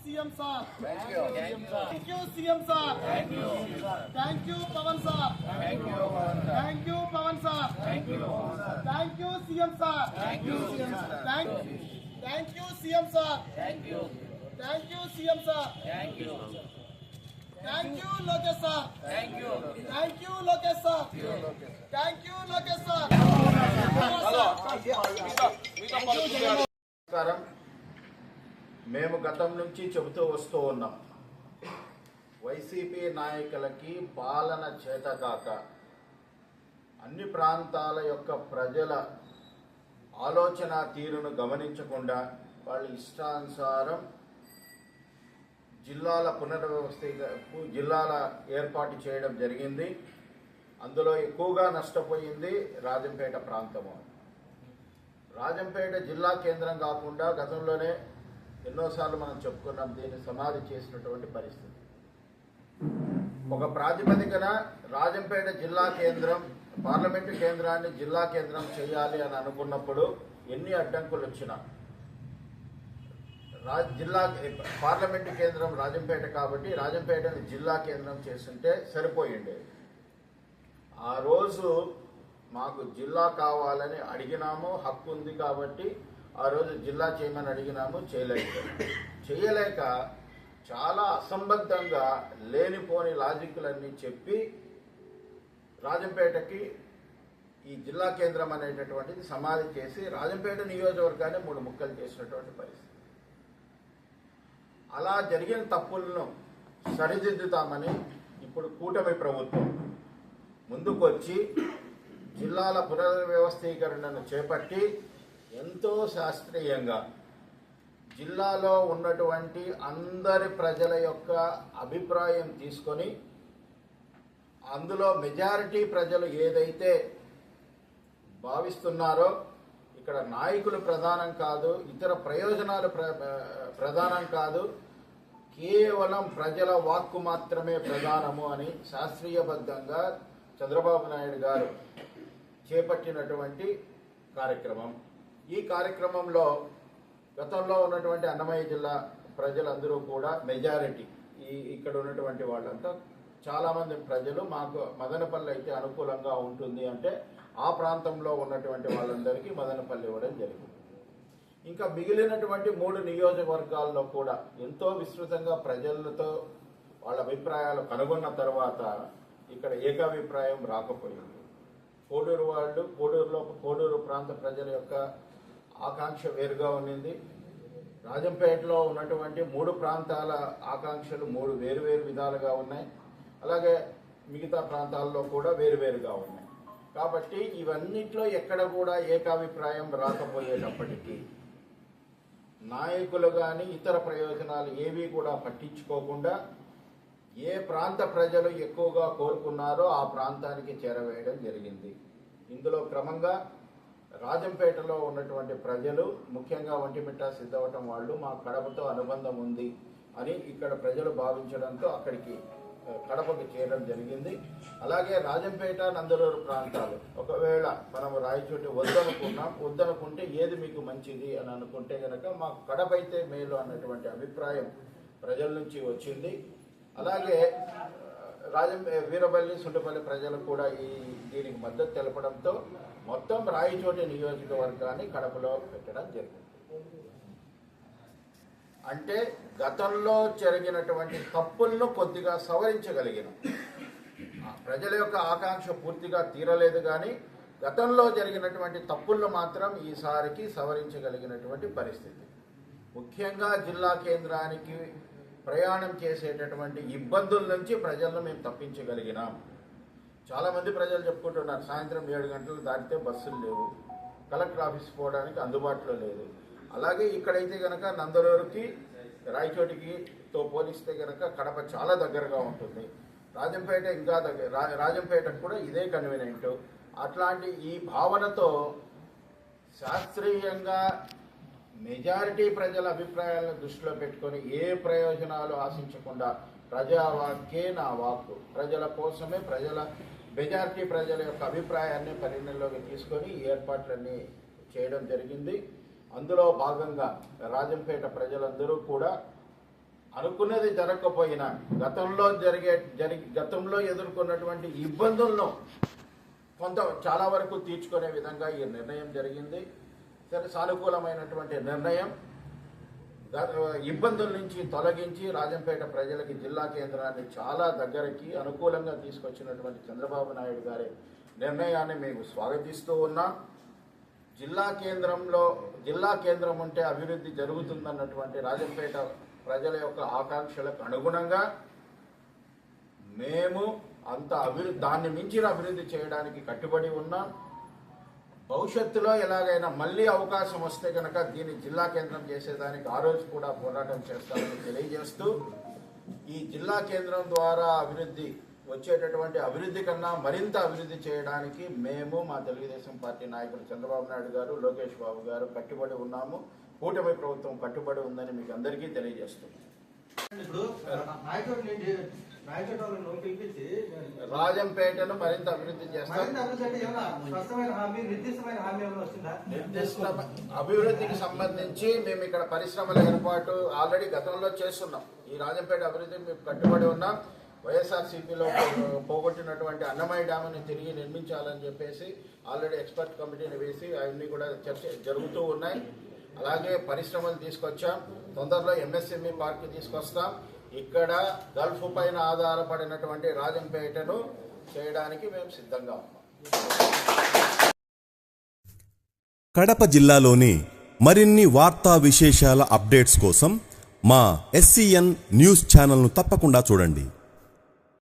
CM sir thank you thank you CM sir thank you Pawan sir thank you thank you Pawan sir thank you CM sir thank you thank you CM sir thank you thank you CM sir thank you thank you Lokesh sir thank you thank you Lokesh sir thank you Lokesh sir నమస్కారం మేము గతం నుంచి చెబుతూ వస్తూ ఉన్నాం. YCP నాయకులకి పాలన చేతకాక అన్ని ప్రాంతాల యొక్క ప్రజల ఆలోచన తీరును గమనించకుండా వాళ్ళ ఇష్టానుసారం జిల్లాల పునర్వ్యవస్థకు జిల్లాల ఏర్పాటు చేయడం జరిగింది. అందులో ఎక్కువగా నష్టపోయింది రాజంపేట ప్రాంతము. రాజంపేట జిల్లా కేంద్రం కాకుండా గతంలోనే ఎన్నోసార్లు మనం చెప్పుకున్నాం దీన్ని సమాధి చేసినటువంటి పరిస్థితి. ఒక ప్రాతిపదికన రాజంపేట జిల్లా కేంద్రం పార్లమెంటు కేంద్రాన్ని జిల్లా కేంద్రం చేయాలి అని అనుకున్నప్పుడు ఎన్ని అడ్డంకులు వచ్చినా రా జిల్లా పార్లమెంటు కేంద్రం రాజంపేట కాబట్టి రాజంపేటని జిల్లా కేంద్రం చేస్తుంటే సరిపోయిండేది ఆ రోజు మాకు జిల్లా కావాలని అడిగినాము హక్కు ఉంది కాబట్టి ఆ రోజు జిల్లా చేయమని అడిగినాము చేయలేక. చేయలేక చాలా అసంబద్ధంగా లేనిపోని లాజిక్లన్నీ చెప్పి రాజంపేటకి ఈ జిల్లా కేంద్రం అనేటటువంటిది సమాధి చేసి రాజంపేట నియోజకవర్గాన్ని మూడు ముక్కలు చేసినటువంటి పరిస్థితి. అలా జరిగిన తప్పులను సరిదిద్దుతామని ఇప్పుడు కూటమి ప్రభుత్వం ముందుకొచ్చి జిల్లాల పునర్వ్యవస్థీకరణను చేపట్టి ఎంతో శాస్త్రీయంగా జిల్లాలో ఉన్నటువంటి అందరి ప్రజల యొక్క అభిప్రాయం తీసుకొని అందులో మెజారిటీ ప్రజలు ఏదైతే భావిస్తున్నారో ఇక్కడ నాయకులు ప్రధానం కాదు ఇతర ప్రయోజనాలు ప్ర ప్రధానం కాదు కేవలం ప్రజల వాక్కు మాత్రమే ప్రధానము అని శాస్త్రీయబద్ధంగా చంద్రబాబు నాయుడు గారు చేపట్టినటువంటి కార్యక్రమం. ఈ కార్యక్రమంలో గతంలో ఉన్నటువంటి అన్నమయ్య జిల్లా ప్రజలందరూ కూడా మెజారిటీ. ఈ ఇక్కడ ఉన్నటువంటి వాళ్ళంతా చాలామంది ప్రజలు మాకు మదనపల్లి అయితే అనుకూలంగా ఉంటుంది అంటే ఆ ప్రాంతంలో ఉన్నటువంటి వాళ్ళందరికీ మదనపల్లి ఇవ్వడం జరిగింది. ఇంకా మిగిలినటువంటి మూడు నియోజకవర్గాల్లో కూడా ఎంతో విస్తృతంగా ప్రజలతో వాళ్ళ అభిప్రాయాలు కనుగొన్న తర్వాత ఇక్కడ ఏకాభిప్రాయం రాకపోయింది. కోడూరు వాళ్ళు కోడూరులో కోడూరు ప్రాంత ప్రజల యొక్క ఆకాంక్ష వేరుగా ఉన్నింది. రాజంపేటలో ఉన్నటువంటి మూడు ప్రాంతాల ఆకాంక్షలు మూడు వేరువేరు విధాలుగా ఉన్నాయి. అలాగే మిగతా ప్రాంతాల్లో కూడా వేరువేరుగా ఉన్నాయి. కాబట్టి ఇవన్నిట్లో ఎక్కడ కూడా ఏకాభిప్రాయం రాకపోయేటప్పటికీ నాయకులు కానీ ఇతర ప్రయోజనాలు ఏవి కూడా పట్టించుకోకుండా ఏ ప్రాంత ప్రజలు ఎక్కువగా కోరుకున్నారో ఆ ప్రాంతానికి చేరవేయడం జరిగింది. ఇందులో క్రమంగా రాజంపేటలో ఉన్నటువంటి ప్రజలు ముఖ్యంగా ఒంటిమిట్ట సిద్ధవటం వాళ్ళు మా కడపతో అనుబంధం ఉంది అని ఇక్కడ ప్రజలు భావించడంతో అక్కడికి కడపకు చేరడం జరిగింది. అలాగే రాజంపేట నందలూరు ప్రాంతాలు. ఒకవేళ మనం రాయచోటి వద్దనుకున్నాం వద్దనుకుంటే ఏది మీకు మంచిది అని అనుకుంటే కనుక మా కడప అయితే మేలు అన్నటువంటి అభిప్రాయం ప్రజల నుంచి వచ్చింది. అలాగే రాజం వీరపల్లి సుండపల్లి ప్రజలు కూడా ఈ దీనికి మద్దతు తెలపడంతో మొత్తం రాయచోటి నియోజకవర్గాన్ని కడపలో పెట్టడం జరిగింది. అంటే గతంలో జరిగినటువంటి తప్పులను కొద్దిగా సవరించగలిగిన. ప్రజల యొక్క ఆకాంక్ష పూర్తిగా తీరలేదు కానీ గతంలో జరిగినటువంటి తప్పులను మాత్రం ఈసారికి సవరించగలిగినటువంటి పరిస్థితి. ముఖ్యంగా జిల్లా కేంద్రానికి ప్రయాణం చేసేటటువంటి ఇబ్బందుల నుంచి ప్రజలను మేము తప్పించగలిగినాం. చాలామంది ప్రజలు చెప్పుకుంటున్నారు సాయంత్రం ఏడు గంటలు దాటితే బస్సులు లేవు కలెక్టర్ ఆఫీస్ పోవడానికి అందుబాటులో లేదు. అలాగే ఇక్కడైతే కనుక నందలూరుకి రాయచోటికి తో పోలిస్తే కనుక కడప చాలా దగ్గరగా ఉంటుంది. రాజంపేట ఇంకా దగ్గర రాజంపేట రాజంపేటకు కూడా ఇదే కన్వీనియంట్ అట్లాంటి ఈ భావనతో శాస్త్రీయంగా మెజారిటీ ప్రజల అభిప్రాయాలను దృష్టిలో పెట్టుకొని ఏ ప్రయోజనాలు ఆశించకుండా ప్రజావాక్యే నా వాక్కు. ప్రజల కోసమే ప్రజల మెజారిటీ ప్రజల యొక్క అభిప్రాయాన్ని పరిగణలోకి తీసుకొని ఈ ఏర్పాట్లన్నీ చేయడం జరిగింది. అందులో భాగంగా రాజంపేట ప్రజలందరూ కూడా అనుకున్నది జరగకపోయినా గతంలో జరిగే జరిగి గతంలో ఎదుర్కొన్నటువంటి ఇబ్బందులను కొంత చాలా వరకు తీర్చుకునే విధంగా ఈ నిర్ణయం జరిగింది. సానుకూలమైనటువంటి నిర్ణయం. ఇబ్బందుల నుంచి తొలగించి రాజంపేట ప్రజలకి జిల్లా కేంద్రాన్ని చాలా దగ్గరికి అనుకూలంగా తీసుకొచ్చినటువంటి చంద్రబాబు నాయుడు గారి నిర్ణయాన్ని మేము స్వాగతిస్తూ ఉన్నాం. జిల్లా కేంద్రంలో జిల్లా కేంద్రం ఉంటే అభివృద్ధి జరుగుతుందన్నటువంటి రాజంపేట ప్రజల యొక్క ఆకాంక్షలకు అనుగుణంగా మేము అంత అభివృద్ధి దాన్ని మించిన అభివృద్ధి చేయడానికి కట్టుబడి ఉన్నాం. భవిష్యత్తులో ఎలాగైనా మళ్ళీ అవకాశం వస్తే కనుక దీన్ని జిల్లా కేంద్రం చేసేదానికి ఆ రోజు కూడా పోరాటం చేస్తామని తెలియజేస్తూ ఈ జిల్లా కేంద్రం ద్వారా అభివృద్ధి వచ్చేటటువంటి అభివృద్ధి కన్నా మరింత అభివృద్ధి చేయడానికి మేము మా తెలుగుదేశం పార్టీ నాయకులు చంద్రబాబు నాయుడు గారు లోకేష్ బాబు గారు కట్టుబడి ఉన్నాము. కూటమి ప్రభుత్వం కట్టుబడి ఉందని మీకు అందరికీ తెలియజేస్తున్నాం. ఇప్పుడు రాజంపేటను మరింత అభివృద్ధి చేస్తాం. అభివృద్ధి నిర్దిష్ట అభివృద్ధికి సంబంధించి మేము ఇక్కడ పరిశ్రమల ఏర్పాటు ఆల్రెడీ గతంలో చేస్తున్నాం. ఈ రాజంపేట అభివృద్ధికి మేము కట్టుబడి ఉన్నాం. వైఎస్ఆర్సీపీలో పోగొట్టినటువంటి అన్నమయ్య డ్యామ్ని తిరిగి నిర్మించాలని చెప్పేసి ఆల్రెడీ ఎక్స్పర్ట్ కమిటీని వేసి అవన్నీ కూడా చర్చ జరుగుతూ ఉన్నాయి. అలాగే పరిశ్రమలు తీసుకొచ్చాం. తొందరలో ఎంఎస్ఎంఈ పార్క్ తీసుకొస్తాం. ఇక్కడ గల్ఫ్ పైన ఆధారపడినటువంటి రాజంపేటను చేయడానికి మేము సిద్ధంగా ఉన్నాం. కడప జిల్లాలోని మరిన్ని వార్తా విశేషాల అప్డేట్స్ కోసం మా ఎస్సీఎన్ న్యూస్ ఛానల్ను తప్పకుండా చూడండి.